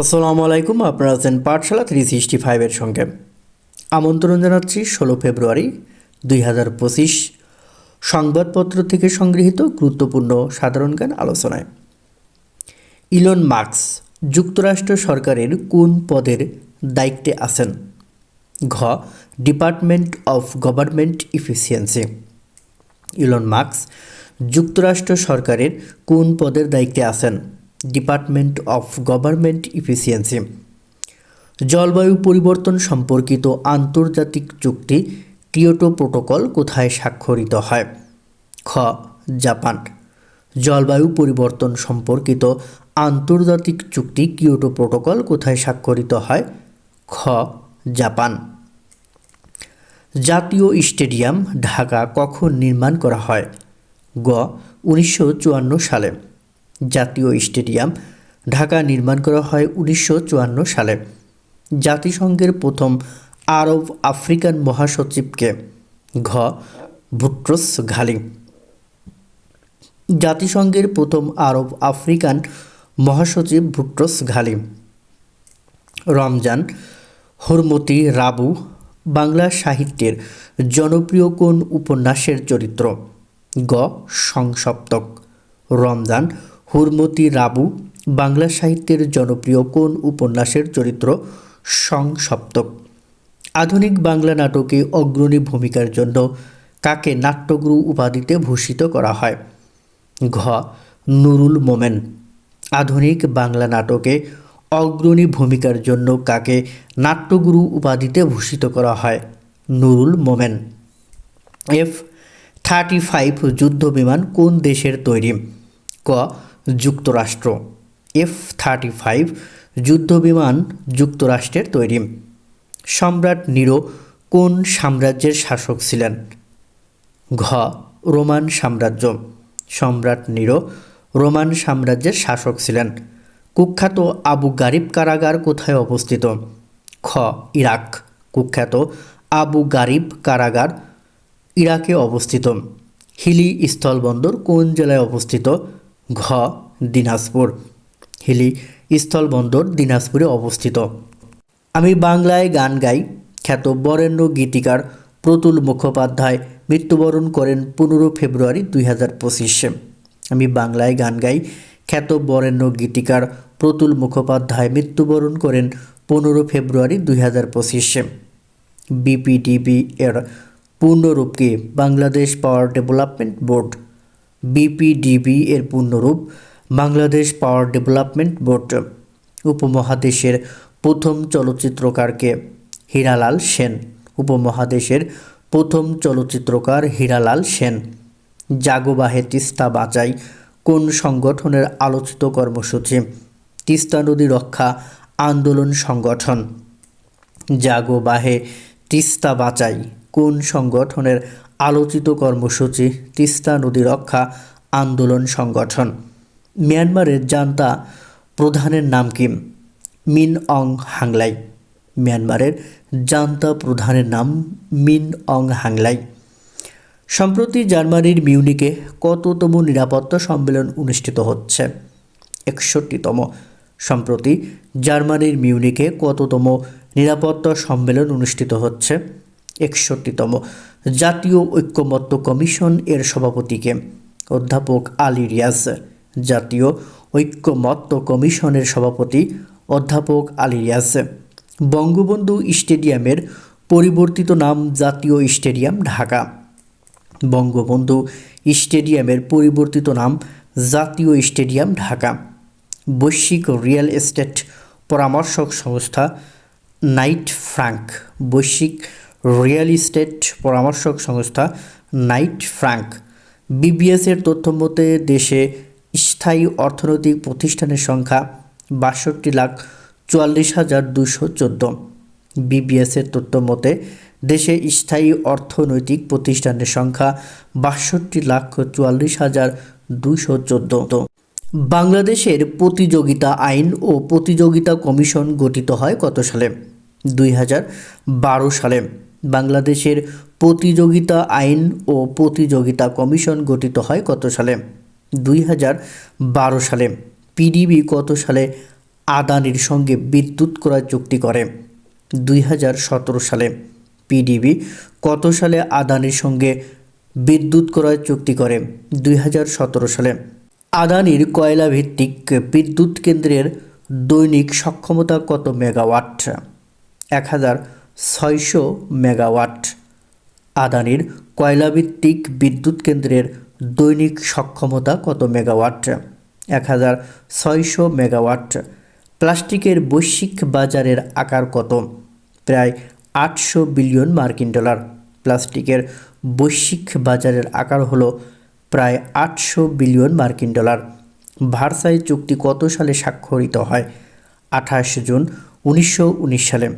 আসসালামু আলাইকুম, আপনারা আছেন পাঠশালা থ্রি সিক্সটি ফাইভের সঙ্গে। আমন্ত্রণ জানাচ্ছি ষোলো ফেব্রুয়ারি দুই হাজার পঁচিশ সংবাদপত্র থেকে সংগৃহীত গুরুত্বপূর্ণ সাধারণ জ্ঞান আলোচনায়। ইলন মার্কস যুক্তরাষ্ট্র সরকারের কোন পদের দায়িত্বে আছেন? ঘ, department of government efficiency. Elon Musk যুক্তরাষ্ট্র সরকারের কোন পদের দায়িত্বে আছেন? ডিপার্টমেন্ট অফ গভর্নমেন্ট ইফিসিয়েন্সি জলবায়ু পরিবর্তন সম্পর্কিত আন্তর্জাতিক চুক্তি কিয়োটো প্রোটোকল কোথায় স্বাক্ষরিত হয়? খ. জাপান। জলবায়ু পরিবর্তন সম্পর্কিত আন্তর্জাতিক চুক্তি কিয়োটো প্রোটোকল কোথায় স্বাক্ষরিত হয়? খ. জাপান। জাতীয় স্টেডিয়াম, ঢাকা কখন নির্মাণ করা হয়? গ. উনিশশো চুয়ান্ন সালে। জাতীয় স্টেডিয়াম ঢাকা নির্মাণ করা হয় উনিশশো চুয়ান্ন সালে। জাতিসংঘের প্রথম আরব আফ্রিকান মহাসচিবকে ঘ. ভুট্রোস ঘালি। জাতিসংঘের প্রথম আরব আফ্রিকান মহাসচিব ভুট্রোস ঘালি। রমজান, হরমতি, রাবু, বাংলা সাহিত্যের জনপ্রিয় কোন উপন্যাসের চরিত্র? গ. সংসপ্তক। রমজান হুরমতি রাবু, বাংলা সাহিত্যের জনপ্রিয় কোন উপন্যাসের চরিত্র? সংসপ্তক আধুনিক বাংলা নাটকে অগ্রণী ভূমিকার জন্য কাকে নাট্যগুরু উপাধিতে ভূষিত করা হয়। ঘ. নুরুল মোমেন। আধুনিক বাংলা নাটকে অগ্রণী ভূমিকার জন্য কাকে নাট্যগুরু উপাধিতে ভূষিত করা হয়। Nurul Momen. F. Thirty five যুদ্ধ বিমান কোন দেশের তৈরি? ক. যুক্তরাষ্ট্র। এফ থার্টি ফাইভ যুদ্ধ বিমান যুক্তরাষ্ট্রের তৈরি। সম্রাট নিরো কোন সাম্রাজ্যের শাসক ছিলেন? ঘ. রোমান সাম্রাজ্য। সম্রাট নিরো রোমান সাম্রাজ্যের শাসক ছিলেন। কুখ্যাত আবু গারিব কারাগার কোথায় অবস্থিত? খ. ইরাক। কুখ্যাত আবু গারিব কারাগার ইরাকে অবস্থিত। হিলি স্থলবন্দর কোন জেলায় অবস্থিত? ঘ, দিনাজপুর। হিলি, স্থলবন্দর, দিনাজপুরে অবস্থিত। আমি বাংলায় গান গাই, খ্যাত বরেণ্য গীতিকার প্রতুল মুখোপাধ্যায় মৃত্যুবরণ করেন পনেরো ফেব্রুয়ারি দুই হাজার পঁচিশে। আমি বাংলায় গান গাই, খ্যাত বরেণ্য গীতিকার প্রতুল মুখোপাধ্যায় মৃত্যুবরণ করেন পনেরো ফেব্রুয়ারি দুই হাজার পঁচিশে। বিপিডিবি এর পূর্ণরূপকে Bangladesh power development board BPDB এর পূর্ণরূপ বাংলাদেশ পাওয়ার ডেভেলপমেন্ট বোর্ড উপমহাদেশের প্রথম চলচ্চিত্রকারকে হীরালাল সেন, উপমহাদেশের প্রথম চলচ্চিত্রকার হীরালাল সেন। জাগোবাহে তিস্তা বাঁচাই কোন সংগঠনের আলোচিত কর্মসূচি? তিস্তা নদী রক্ষা আন্দোলন সংগঠন। জাগো বাহে তিস্তা বাঁচাই কোন সংগঠনের আলোচিত কর্মসূচি, তিস্তা নদী রক্ষা আন্দোলন সংগঠন। মিয়ানমারের জান্তা প্রধানের নাম কি? মিন অং হাংলাই। মিয়ানমারের জান্তা প্রধানের নাম মিন অং হাংলাই। সম্প্রতি জার্মানির মিউনিকে কততম নিরাপত্তা সম্মেলন অনুষ্ঠিত হচ্ছে? একষট্টিতম। সম্প্রতি জার্মানির মিউনিকে কততম নিরাপত্তা সম্মেলন অনুষ্ঠিত হচ্ছে? একষট্টিতম। জাতীয় ঐক্যমত্য কমিশন এর সভাপতিকে। অধ্যাপক আলী রিয়াজ, জাতীয় ঐক্যমত্য কমিশনের সভাপতি অধ্যাপক আলী রিয়াজ। বঙ্গবন্ধু স্টেডিয়ামের পরিবর্তিত নাম জাতীয় স্টেডিয়াম ঢাকা। বঙ্গবন্ধু স্টেডিয়ামের পরিবর্তিত নাম জাতীয় স্টেডিয়াম ঢাকা। বৈশ্বিক রিয়েল এস্টেট পরামর্শক সংস্থা নাইট ফ্রাঙ্ক, বৈশ্বিক রিয়েল ইস্টেট পরামর্শক সংস্থা নাইট ফ্রাঙ্ক বিবিএসের তথ্য মতে দেশে স্থায়ী অর্থনৈতিক প্রতিষ্ঠানের সংখ্যা বাষট্টি লাখ চুয়াল্লিশ হাজার দুশো চোদ্দ। বিবিএসের তথ্য মতে দেশে স্থায়ী অর্থনৈতিক প্রতিষ্ঠানের সংখ্যা বাষট্টি লাখ চুয়াল্লিশ হাজার দুশো চোদ্দ। বাংলাদেশের প্রতিযোগিতা আইন ও প্রতিযোগিতা কমিশন গঠিত হয় কত সালে? দুই হাজার বারো সালে। বাংলাদেশের প্রতিযোগিতা আইন ও প্রতিযোগিতা কমিশন গঠিত হয় কত সালে? দুই হাজার বারো সালে। পিডিবি কত সালে আদানির সঙ্গে বিদ্যুৎ ক্রয় চুক্তি করে? দুই হাজার সতেরো সালে। পিডিবি কত সালে আদানির সঙ্গে বিদ্যুৎ ক্রয় চুক্তি করে? দুই হাজার সতেরো সালে। আদানির কয়লা ভিত্তিক বিদ্যুৎ কেন্দ্রের দৈনিক সক্ষমতা কত মেগাওয়াট? এক হাজার ছয়শো মেগাওয়াট আদানির কয়লাভিত্তিক বিদ্যুৎ কেন্দ্রের দৈনিক সক্ষমতা কত মেগাওয়াট? এক হাজার ছয়শো মেগাওয়াট। প্লাস্টিকের বৈশ্বিক বাজারের আকার কত? প্রায় আটশো বিলিয়ন মার্কিন ডলার। প্লাস্টিকের বৈশ্বিক বাজারের আকার হলো প্রায় আটশো বিলিয়ন মার্কিন ডলার। ভার্সাই চুক্তি কত সালে স্বাক্ষরিত হয়? আঠাশ জুন উনিশশো উনিশ সালে।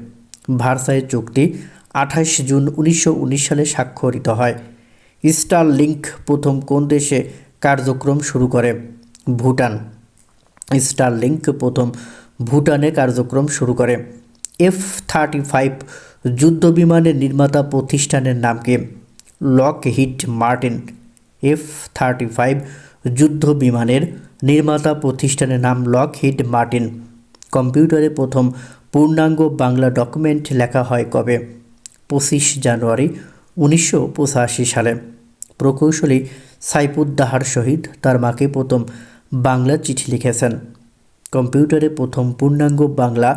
ভার্সাই চুক্তি আঠাশ জুন উনিশশো উনিশ সালে স্বাক্ষরিত হয়। স্টার লিঙ্ক প্রথম কোন দেশে কার্যক্রম শুরু করে? ভুটান। স্টার লিঙ্ক প্রথম ভুটানে কার্যক্রম শুরু করে। এফ থার্টি ফাইভ যুদ্ধ বিমানের নির্মাতা প্রতিষ্ঠানের নাম কি? Lockheed Martin. F thirty five যুদ্ধ বিমানের নির্মাতা প্রতিষ্ঠানের নাম লক হিট মার্টিন। কম্পিউটারে প্রথম পূর্ণাঙ্গ বাংলা ডকুমেন্ট লেখা হয় কবে? পঁচিশ জানুয়ারি উনিশশো পঁচাশি সালে। প্রকৌশলী সাইফুদ্দাহার শহীদ তার মাকে প্রথম বাংলা চিঠি লিখেছেন। কম্পিউটারে প্রথম পূর্ণাঙ্গ বাংলা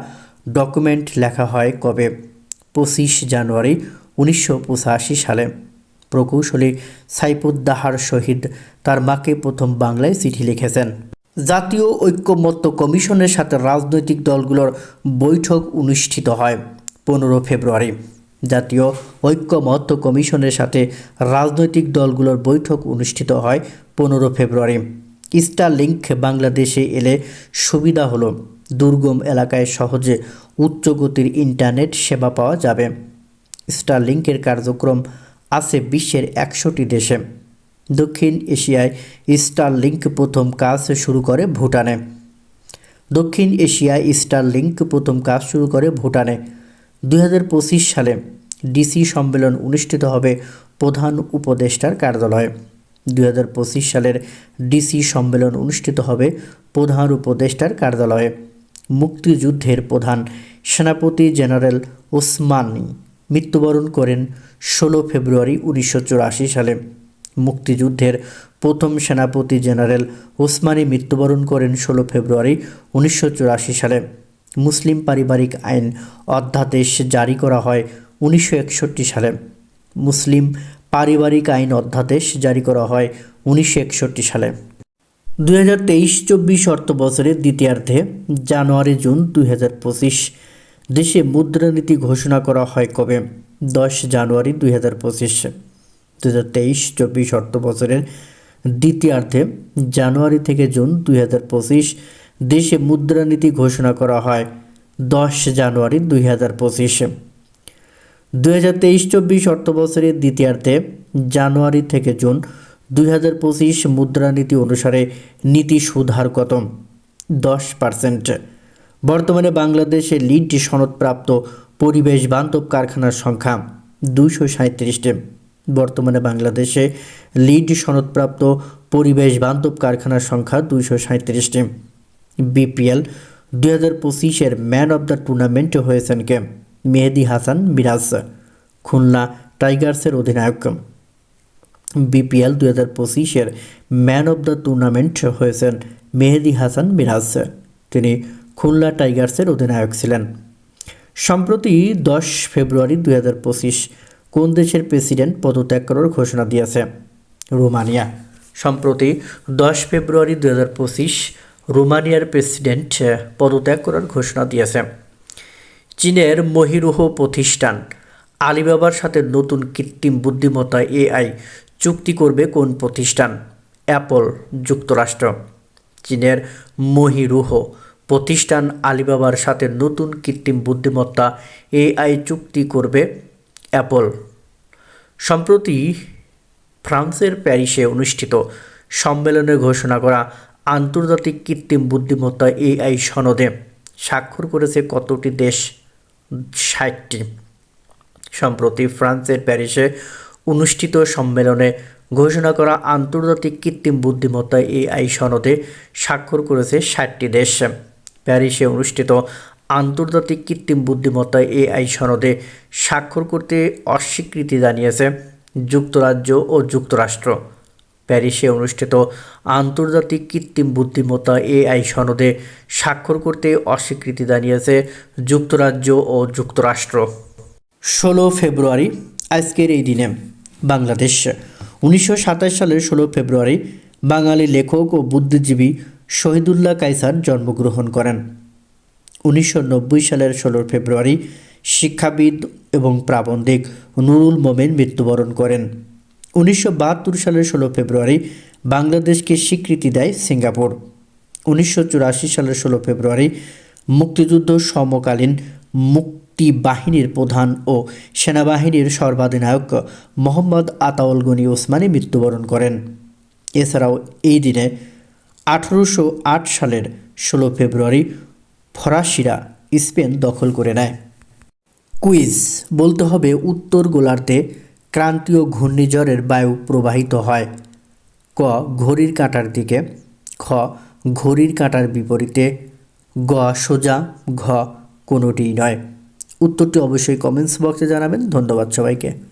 ডকুমেন্ট লেখা হয় কবে? পঁচিশ জানুয়ারি উনিশশো পঁচাশি সালে। প্রকৌশলী সাইফুদ্দাহার শহীদ তার মাকে প্রথম বাংলায় চিঠি লিখেছেন। জাতীয় ঐক্যমত্য কমিশনের সাথে রাজনৈতিক দলগুলোর বৈঠক অনুষ্ঠিত হয় পনেরো ফেব্রুয়ারি। জাতীয় ঐক্যমত্য কমিশনের সাথে রাজনৈতিক দলগুলোর বৈঠক অনুষ্ঠিত হয় পনেরো ফেব্রুয়ারি। স্টার লিঙ্ক বাংলাদেশে এলে সুবিধা হলো। দুর্গম এলাকায় সহজে উচ্চ গতির ইন্টারনেট সেবা পাওয়া যাবে। স্টার লিঙ্কের কার্যক্রম আছে বিশ্বের একশোটি দেশে। দক্ষিণ এশিয়ায় স্টার লিঙ্ক প্রথম কাজ শুরু করে ভুটানে। দক্ষিণ এশিয়ায় স্টার লিঙ্ক প্রথম কাজ শুরু করে ভুটানে। দুই হাজার পঁচিশ সালে ডিসি সম্মেলন অনুষ্ঠিত হবে প্রধান উপদেষ্টার কার্যালয়ে। দুই হাজার পঁচিশ সালের ডিসি সম্মেলন অনুষ্ঠিত হবে প্রধান উপদেষ্টার কার্যালয়ে। মুক্তিযুদ্ধের প্রধান সেনাপতি জেনারেল ওসমানী মৃত্যুবরণ করেন ষোলো ফেব্রুয়ারি উনিশশো চুরাশি সালে। মুক্তিযুদ্ধের প্রথম সেনাপতি জেনারেল ওসমানী মৃত্যুবরণ করেন ষোলো ফেব্রুয়ারি উনিশশো চুরাশি সালে। মুসলিম পারিবারিক আইন অধ্যাদেশ জারি করা হয় উনিশশো একষট্টি সালে। মুসলিম পারিবারিক আইন অধ্যাদেশ জারি করা হয় উনিশশো একষট্টি সালে। দুই হাজার তেইশ চব্বিশ অর্থ বছরের দ্বিতীয়ার্ধে জানুয়ারি জুন দুই হাজার পঁচিশ দেশে মুদ্রানীতি ঘোষণা করা হয় কবে? দশ জানুয়ারি দুই হাজার পঁচিশ। দু হাজার তেইশ চব্বিশ অর্থ বছরের দ্বিতীয়ার্ধে জানুয়ারি থেকে জুন দুই হাজার পঁচিশ দেশে মুদ্রানীতি ঘোষণা করা হয় দশ জানুয়ারি দুই হাজার পঁচিশ। দুই হাজার তেইশ চব্বিশ অর্থ বছরের দ্বিতীয়ার্ধে জানুয়ারি থেকে জুন দুই হাজার পঁচিশ মুদ্রানীতি অনুসারে নীতি সুধার কত দশ পার্সেন্ট। বর্তমানে বাংলাদেশে লিড সনদপ্রাপ্ত পরিবেশ বান্ধব কারখানার সংখ্যা দুইশো সাঁত্রিশটি বর্তমানে বাংলাদেশে লিড সনদপ্রাপ্ত পরিবেশ বান্ধব কারখানার সংখ্যা দুইশো সাঁত্রিশটি বিপিএল দুই হাজার পঁচিশের ম্যান অব দ্য টুর্নামেন্ট হয়েছেন কে? মেহেদি হাসান মিরাজ, খুলনা টাইগার্সের অধিনায়ক। বিপিএল দুই হাজার পঁচিশের ম্যান অব দ্য টুর্নামেন্ট হয়েছেন মেহেদি হাসান মিরাজ। তিনি খুলনা টাইগার্সের অধিনায়ক ছিলেন। সম্প্রতি দশ ফেব্রুয়ারি দুই হাজার পঁচিশ কোন দেশের প্রেসিডেন্ট পদত্যাগ করার ঘোষণা দিয়েছে? রোমানিয়া। সম্প্রতি দশ ফেব্রুয়ারি দু হাজার পঁচিশ রোমানিয়ার প্রেসিডেন্ট পদত্যাগ করার ঘোষণা দিয়েছে। চীনের মহিরুহ প্রতিষ্ঠান আলিবাবার সাথে নতুন কৃত্রিম বুদ্ধিমত্তা এআই চুক্তি করবে কোন প্রতিষ্ঠান? অ্যাপল, যুক্তরাষ্ট্র। চীনের মহিরুহ প্রতিষ্ঠান আলিবাবার সাথে নতুন কৃত্রিম বুদ্ধিমত্তা এআই চুক্তি করবে অ্যাপল। সম্প্রতি ফ্রান্সের প্যারিসে অনুষ্ঠিত সম্মেলনে ঘোষণা করা আন্তর্জাতিক কৃত্রিম বুদ্ধিমত্তা এআই সনদে স্বাক্ষর করেছে কতটি দেশ? ষাটটি। সম্প্রতি ফ্রান্সের প্যারিসে অনুষ্ঠিত সম্মেলনে ঘোষণা করা আন্তর্জাতিক কৃত্রিম বুদ্ধিমত্তা এআই সনদে স্বাক্ষর করেছে ষাটটি দেশ। প্যারিসে অনুষ্ঠিত আন্তর্জাতিক কৃত্রিম বুদ্ধিমত্তা এআই সনদে স্বাক্ষর করতে অস্বীকৃতি জানিয়েছে যুক্তরাজ্য ও যুক্তরাষ্ট্র। প্যারিসে অনুষ্ঠিত আন্তর্জাতিক কৃত্রিম বুদ্ধিমত্তা এআই সনদে স্বাক্ষর করতে অস্বীকৃতি জানিয়েছে যুক্তরাজ্য ও যুক্তরাষ্ট্র। ষোলো ফেব্রুয়ারি, আজকের এই দিনে বাংলাদেশ। উনিশশো সাতাশ সালের ষোলো ফেব্রুয়ারি বাঙালি লেখক ও বুদ্ধিজীবী শহীদুল্লাহ কায়সার জন্মগ্রহণ করেন। উনিশশো নব্বই সালের ষোলো ফেব্রুয়ারি শিক্ষাবিদ এবং প্রাবন্ধিক নুরুল মোমেন মৃত্যুবরণ করেন। উনিশশো বাহাত্তর সালের ষোলো ফেব্রুয়ারি বাংলাদেশকে স্বীকৃতি দেয় সিঙ্গাপুর। উনিশশো চুরাশি সালের ষোলো ফেব্রুয়ারি মুক্তিযুদ্ধ সমকালীন মুক্তি বাহিনীর প্রধান ও সেনাবাহিনীর সর্বাধিনায়ক মোহাম্মদ আতাউল গনি ওসমানী মৃত্যুবরণ করেন। এছাড়াও এই দিনে আঠারোশো আট সালের ষোলো ফেব্রুয়ারি ফরাসিরা স্পেন দখল করে নেয়। কুইজ, বলতে হবে উত্তর গোলার্ধে ক্রান্তীয় ঘূর্ণিঝড়ের বায়ু প্রবাহিত হয়। ক, ঘড়ির কাঁটার দিকে। খ, ঘড়ির কাঁটার বিপরীতে। গ, সোজা। ঘ, কোনোটিই নয়। উত্তরটি অবশ্যই কমেন্টস বক্সে জানাবেন। ধন্যবাদ সবাইকে।